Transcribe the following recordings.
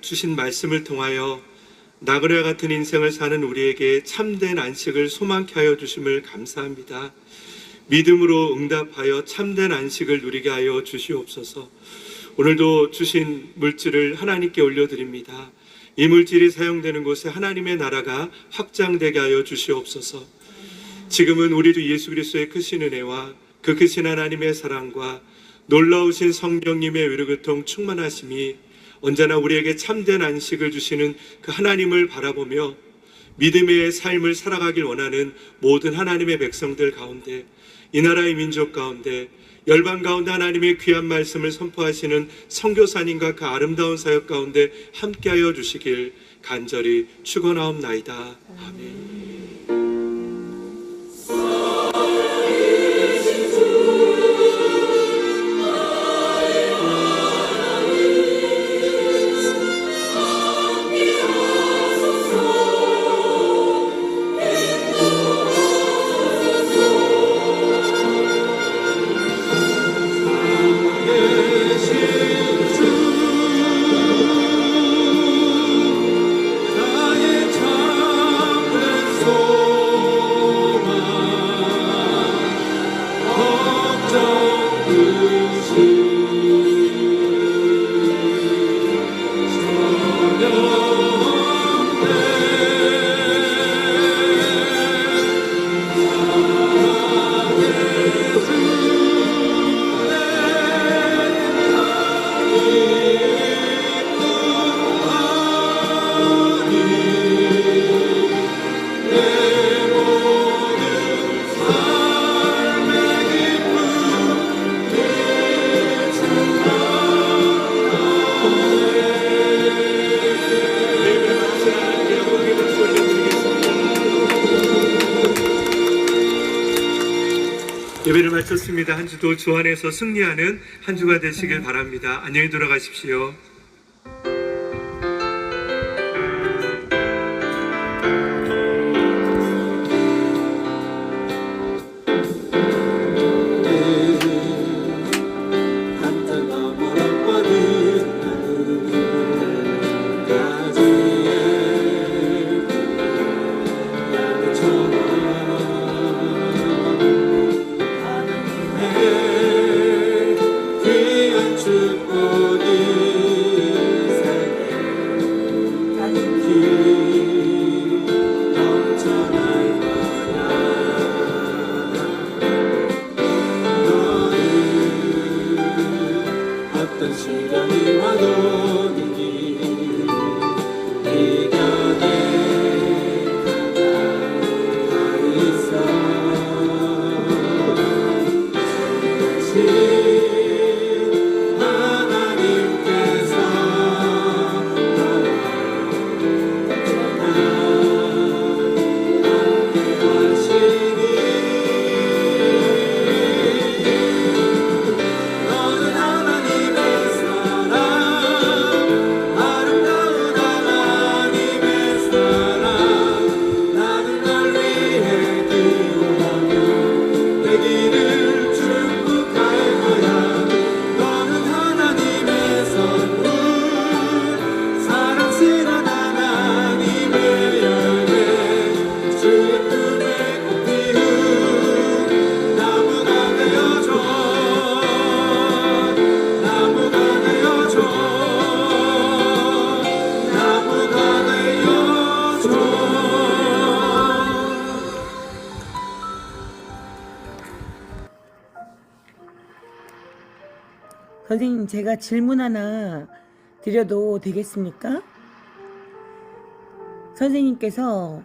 주신 말씀을 통하여 나그네 같은 인생을 사는 우리에게 참된 안식을 소망케 하여 주심을 감사합니다. 믿음으로 응답하여 참된 안식을 누리게 하여 주시옵소서. 오늘도 주신 물질을 하나님께 올려드립니다. 이 물질이 사용되는 곳에 하나님의 나라가 확장되게 하여 주시옵소서. 지금은 우리도 예수 그리스도의 크신 은혜와 그 크신 하나님의 사랑과 놀라우신 성령님의 위로교통 충만하심이 언제나 우리에게 참된 안식을 주시는 그 하나님을 바라보며 믿음의 삶을 살아가길 원하는 모든 하나님의 백성들 가운데 이 나라의 민족 가운데 열방 가운데 하나님의 귀한 말씀을 선포하시는 선교사님과 그 아름다운 사역 가운데 함께하여 주시길 간절히 축원하옵나이다. 아멘. 예배를 마쳤습니다. 한 주도 주 안에서 승리하는 한 주가 되시길 바랍니다. 안녕히 돌아가십시오. 제가 질문 하나 드려도 되겠습니까? 선생님께서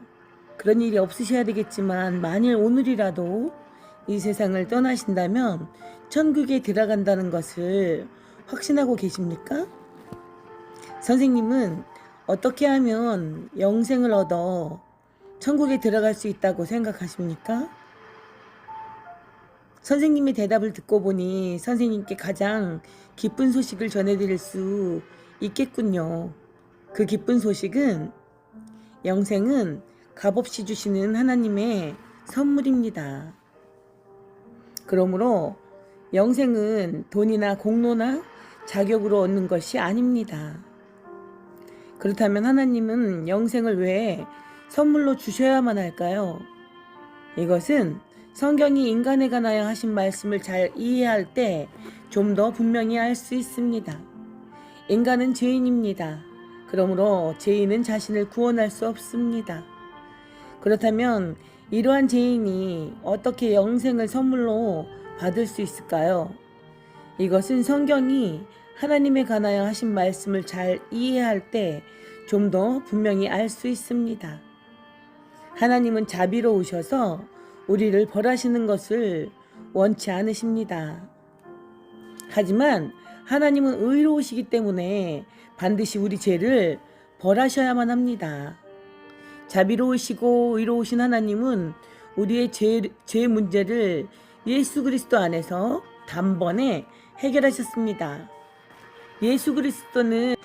그런 일이 없으셔야 되겠지만, 만일 오늘이라도 이 세상을 떠나신다면, 천국에 들어간다는 것을 확신하고 계십니까? 선생님은 어떻게 하면 영생을 얻어 천국에 들어갈 수 있다고 생각하십니까? 선생님의 대답을 듣고 보니 선생님께 가장 기쁜 소식을 전해드릴 수 있겠군요. 그 기쁜 소식은 영생은 값없이 주시는 하나님의 선물입니다. 그러므로 영생은 돈이나 공로나 자격으로 얻는 것이 아닙니다. 그렇다면 하나님은 영생을 왜 선물로 주셔야만 할까요? 이것은 성경이 인간에 관하여 하신 말씀을 잘 이해할 때 좀 더 분명히 알 수 있습니다. 인간은 죄인입니다. 그러므로 죄인은 자신을 구원할 수 없습니다. 그렇다면 이러한 죄인이 어떻게 영생을 선물로 받을 수 있을까요? 이것은 성경이 하나님에 관하여 하신 말씀을 잘 이해할 때 좀 더 분명히 알 수 있습니다. 하나님은 자비로우셔서 우리를 벌하시는 것을 원치 않으십니다. 하지만 하나님은 의로우시기 때문에 반드시 우리 죄를 벌하셔야만 합니다. 자비로우시고 의로우신 하나님은 우리의 죄, 죄 문제를 예수 그리스도 안에서 단번에 해결하셨습니다. 예수 그리스도는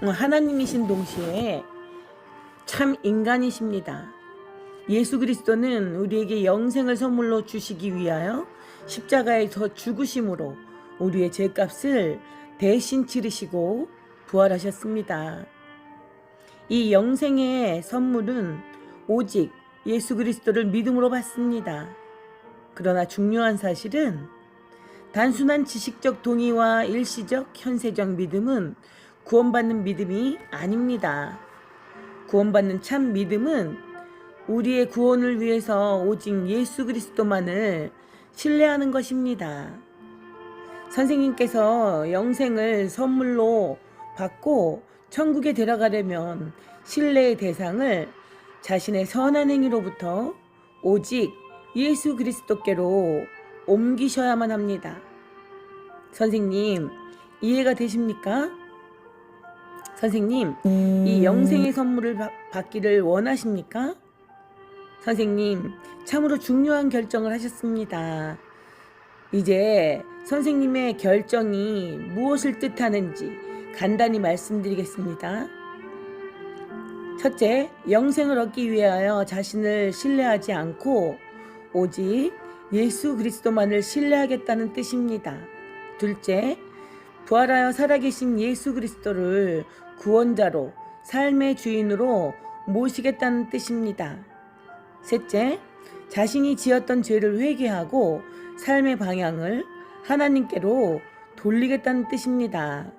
하나님이신 동시에 참 인간이십니다. 예수 그리스도는 우리에게 영생을 선물로 주시기 위하여 십자가에서 죽으심으로 우리의 죄값을 대신 치르시고 부활하셨습니다. 이 영생의 선물은 오직 예수 그리스도를 믿음으로 받습니다. 그러나 중요한 사실은 단순한 지식적 동의와 일시적 현세적 믿음은 구원받는 믿음이 아닙니다. 구원받는 참 믿음은 우리의 구원을 위해서 오직 예수 그리스도만을 신뢰하는 것입니다. 선생님께서 영생을 선물로 받고 천국에 들어가려면 신뢰의 대상을 자신의 선한 행위로부터 오직 예수 그리스도께로 옮기셔야만 합니다. 선생님, 이해가 되십니까? 선생님, 이 영생의 선물을 받- 받기를 원하십니까? 선생님, 참으로 중요한 결정을 하셨습니다. 이제 선생님의 결정이 무엇을 뜻하는지 간단히 말씀드리겠습니다. 첫째, 영생을 얻기 위하여 자신을 신뢰하지 않고 오직 예수 그리스도만을 신뢰하겠다는 뜻입니다. 둘째, 부활하여 살아계신 예수 그리스도를 구원자로 삶의 주인으로 모시겠다는 뜻입니다. 셋째, 자신이 지었던 죄를 회개하고 삶의 방향을 하나님께로 돌리겠다는 뜻입니다.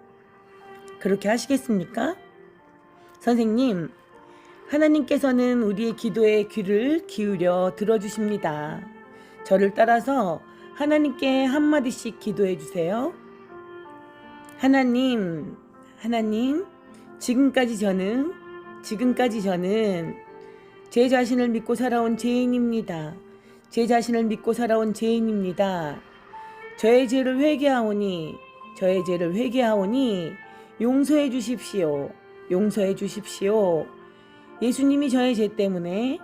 그렇게 하시겠습니까? 선생님, 하나님께서는 우리의 기도에 귀를 기울여 들어주십니다. 저를 따라서 하나님께 한마디씩 기도해 주세요. 하나님, 하나님, 지금까지 저는, 지금까지 저는 제 자신을 믿고 살아온 죄인입니다. 제 자신을 믿고 살아온 죄인입니다. 저의 죄를 회개하오니, 저의 죄를 회개하오니, 용서해 주십시오. 용서해 주십시오. 예수님이 저의 죄 때문에,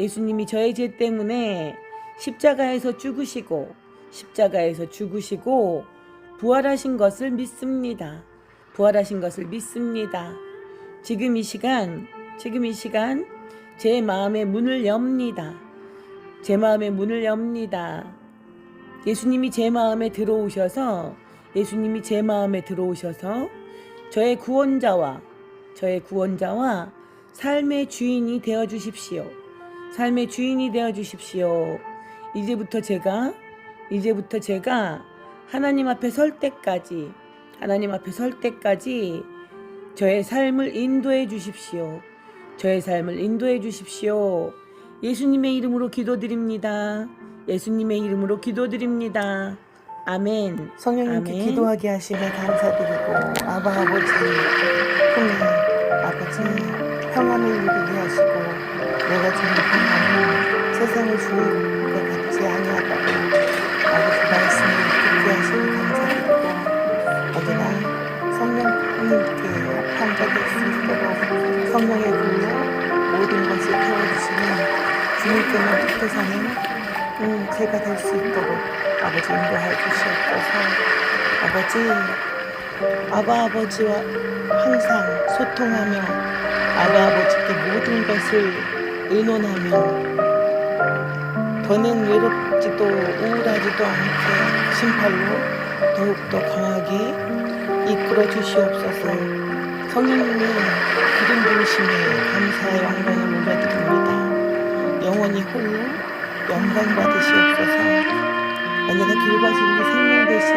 예수님이 저의 죄 때문에 십자가에서 죽으시고, 십자가에서 죽으시고, 부활하신 것을 믿습니다. 부활하신 것을 믿습니다. 지금 이 시간, 지금 이 시간, 제 마음의 문을 엽니다. 제 마음의 문을 엽니다. 예수님이 제 마음에 들어오셔서, 예수님이 제 마음에 들어오셔서, 저의 구원자와, 저의 구원자와 삶의 주인이 되어 주십시오. 삶의 주인이 되어 주십시오. 이제부터 제가, 이제부터 제가 하나님 앞에 설 때까지, 하나님 앞에 설 때까지 저의 삶을 인도해 주십시오. 저의 삶을 인도해 주십시오. 예수님의 이름으로 기도드립니다. 예수님의 이름으로 기도드립니다. 아멘. 성령님께 아멘. 기도하게 하시며 감사드리고 아바 아버지 품에 아버지 평안을 누리게 하시고 내가 주는 평안은 세상을 주는 것 같지 아니하다고 아버지 말씀을 듣게 하시니 감사드리고 어디나 성령님께 합한 자될 수 있도록 성령의 주님께만 듣게 사는 음, 제가 될 수 있도록 아버지 인도하여 주시옵소서. 아버지, 아바 아버지와 항상 소통하며 아바 아버지께 모든 것을 의논하며 더는 외롭지도 우울하지도 않게 심팔로 더욱더 강하게 이끌어 주시옵소서. 성령님의 기름 부으심에 감사의 영광을 올려드립니다. 영원히 홀로 영광 받으시옵소서. 언제나 길바신 우리 생명 대신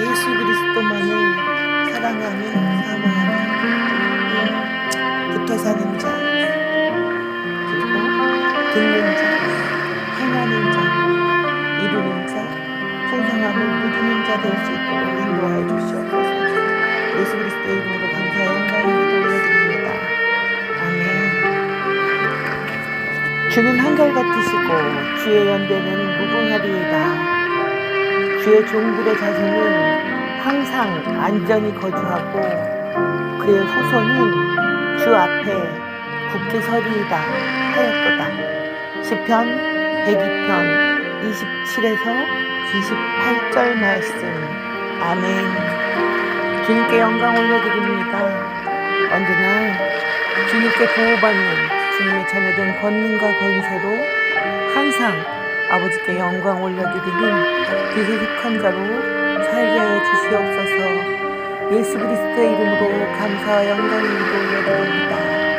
예수 그리스도만을 사랑하며 사모하며 붙어 사는 자 그리고 듣는 자 행하는 자 이루는 자 풍성함을 누리는 자 될 수 있도록 인도하여 주시옵소서. 예수 그리스도의 이름으로 주는 한결같으시고 주의 연대는 무궁하리이다. 주의 종들의 자손은 항상 안전히 거주하고 그의 후손은 주 앞에 굳게 서리이다 하였도다. 시편 102편 27에서 28절 말씀. 아멘. 주님께 영광 올려드립니다. 언제나 주님께 보호받는 주님의 자녀된 권능과 권세로 항상 아버지께 영광 올려드리는 비세식한 자로 살게 하여 주시옵소서 예수 그리스도의 이름으로 감사와 영광을 올려드립니다.